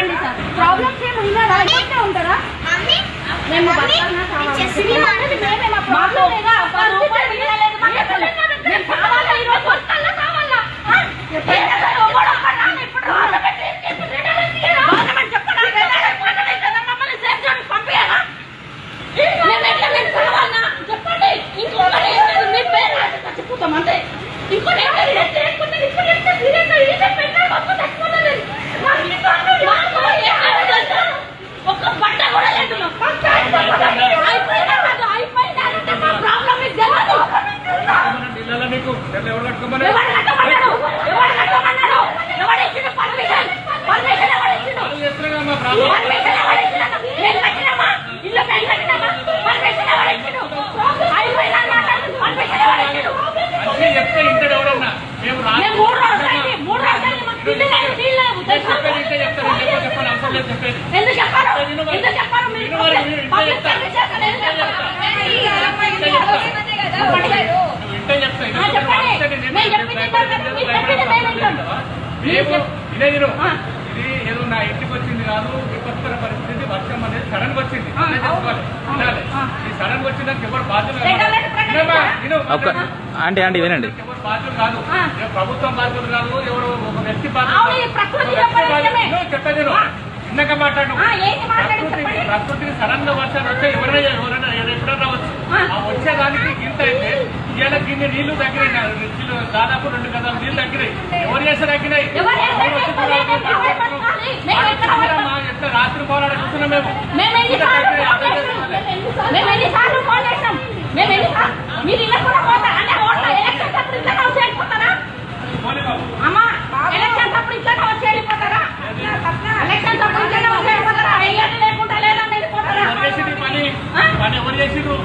చెప్పండి sir problems ఏమి ఉన్నారా ఇక్కడే ఉంటారా మేము ఇంకోటి ఇంకోటి ఇంకోటి ఇంకోటి Dale, hola, cámara. మేము ఇదే ఇది ఏదో నా ఇంటికి వచ్చింది కాదు విపత్కర పరిస్థితి వర్షం అనేది సడన్ వచ్చింది. ఈ సడన్ వచ్చిన ఎవరు బాధ్యత అంటే అండి వినండి. కాదు. ప్రభుత్వం బాధ్యులు కాదు మాట్లాడు ప్రకృతికి సడన్గా వర్షాలు వచ్చాయి ఎవరైనా ఎవరైనా ఎప్పుడైనా రావచ్చు. ఆ. వచ్చేదానికి ఇంత అయితే ఇవాళ కింద నీళ్ళు తగ్గినాయి. దాదాపు రెండు గదాలు నీళ్ళు తగ్గినాయి. ఎవరు చేస్తే తగ్గినాయి? రాత్రి పోరాడ చూస్తున్నాం మేము? అమ్మా ఎలక్షన్ తప్పుడు పని? ఎవరు చేసిండ్రు?